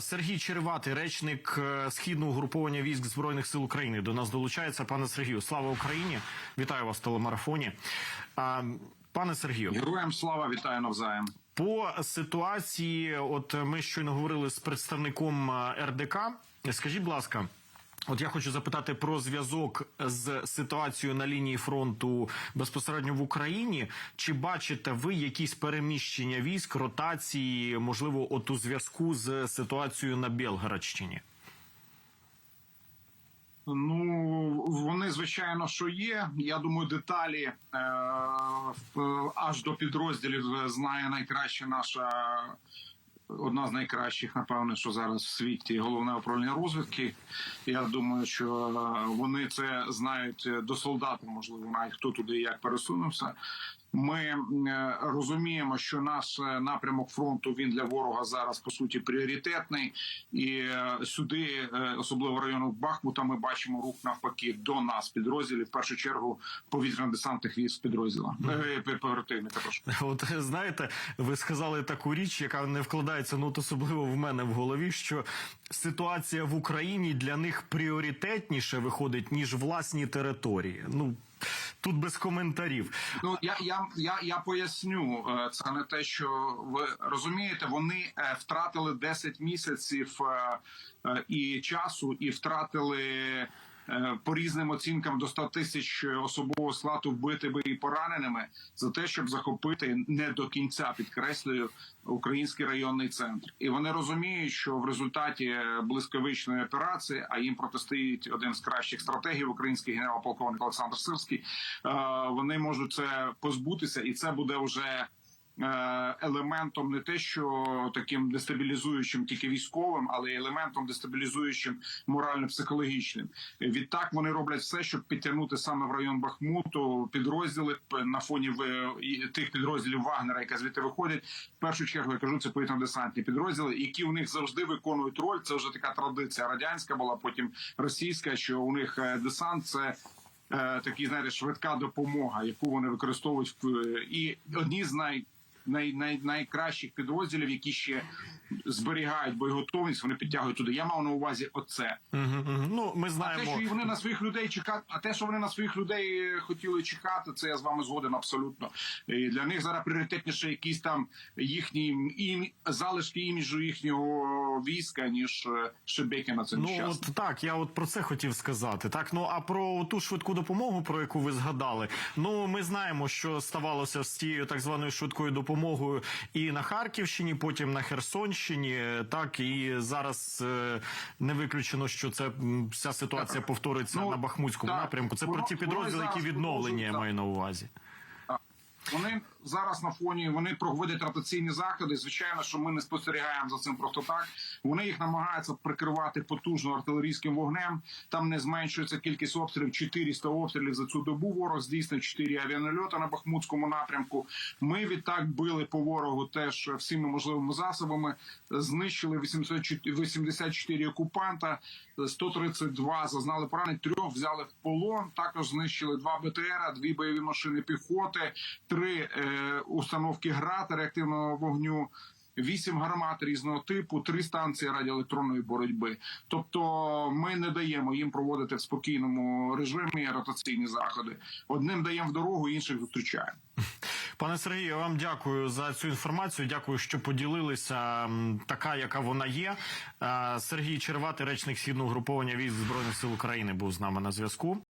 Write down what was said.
Сергій Череватий, речник е, східного угруповання військ збройних сил України, до нас долучається. Пане Сергію, слава Україні! Вітаю вас в телемарафоні. Пане Сергію, Героям слава вітаю навзаєм. по ситуації, от ми щойно говорили з представником е, РДК. Скажіть, будь ласка. От я хочу запитати про зв'язок з ситуацією на лінії фронту безпосередньо в Україні. Чи бачите ви якісь переміщення військ, ротації, можливо, от у зв'язку з ситуацією на Білгородщині? Ну вони звичайно, що є. Я думаю, деталі е, аж до підрозділів знає найкраще наша одна з найкращих, напевно, що зараз в світі головне управління розвідки. Я думаю, що е, вони це знають до солдата, можливо, навіть хто туди як пересунувся. Ми е, розуміємо, що наш е, напрямок фронту він для ворога зараз по суті пріоритетний, і е, сюди, особливо району Бахмута, ми бачимо рух навпаки до нас підрозділів. В першу чергу повітряно-десантних військ підрозділа. Прошу. От знаєте, ви сказали таку річ, яка не вкладається ну от особливо в мене в голові, що ситуація в Україні для них пріоритетніше виходить ніж власні території. Ну тут без коментарів. Ну я, я, я, я поясню. Е, Це не те, що ви розумієте. Вони е, втратили 10 місяців е, і часу, і втратили. Е, По різним оцінкам до 100 тисяч особового складу вбитими і пораненими за те, щоб захопити не до кінця підкреслюю український районний центр, і вони розуміють, що в результаті близьковичної операції, а їм протистоїть один з кращих стратегів, український генерал-полковник Олександр Сирський, е, вони можуть це позбутися, і це буде вже. Е, Елементом не те, що таким дестабілізуючим тільки військовим, але й елементом дестабілізуючим морально-психологічним. Відтак вони роблять все, щоб підтягнути саме в район Бахмуту підрозділи на фоні в- тих підрозділів Вагнера, які звідти виходять. В першу чергу я кажу, це повітряно-десантні підрозділи, які у них завжди виконують роль. Це вже така традиція радянська була, потім російська. Що у них е, десант це. е, Такі знаєте, швидка допомога, яку вони використовують в і одні з най, най, най, найкращих підрозділів, які ще зберігають боєготовність, вони підтягують туди. Я мав на увазі оце. Угу, угу. Ну ми А те, знаємо. що і вони на своїх людей чекати, а те, що вони на своїх людей хотіли чекати, це я з вами згоден абсолютно. І для них зараз пріоритетніше якісь там їхні ім, залишки іміджу їхнього війська, ніж е, Шебекіна на цим Ну от так, я от про це хотів сказати. Так, ну а про ту швидку допомогу, про яку ви згадали. Ну ми знаємо, що ставалося з тією так званою швидкою допомогою і на Харківщині, потім на Херсонщині. Так і зараз е, не виключено, що це вся ситуація повториться Ну, на Бахмутському так. напрямку. Це про ті підрозділи, які відновлені, я маю на увазі. Вони зараз на фоні вони проводять ротаційні заходи. Звичайно, що ми не спостерігаємо за цим просто так. Вони їх намагаються прикривати потужно артилерійським вогнем. Там не зменшується кількість обстрілів. 400 обстрілів за цю добу. Ворог здійснив 4 авіанальоти на Бахмутському напрямку. Ми відтак били по ворогу теж всіми можливими засобами. Знищили 804 84 окупанта. 132 зазнали поранень, трьох взяли в полон. Також знищили два БТР, дві бойові машини піхоти, три е, установки ГРАД реактивного вогню. Вісім гармат різного типу, три станції радіоелектронної боротьби. Тобто, ми не даємо їм проводити в спокійному режимі ротаційні заходи. Одним даємо в дорогу, інших зустрічаємо. Пане Сергію, вам дякую за цю інформацію. Дякую, що поділилися така, яка вона є. Е, Сергій Черватий, речник східного груповання військ збройних сил України, був з нами на зв'язку.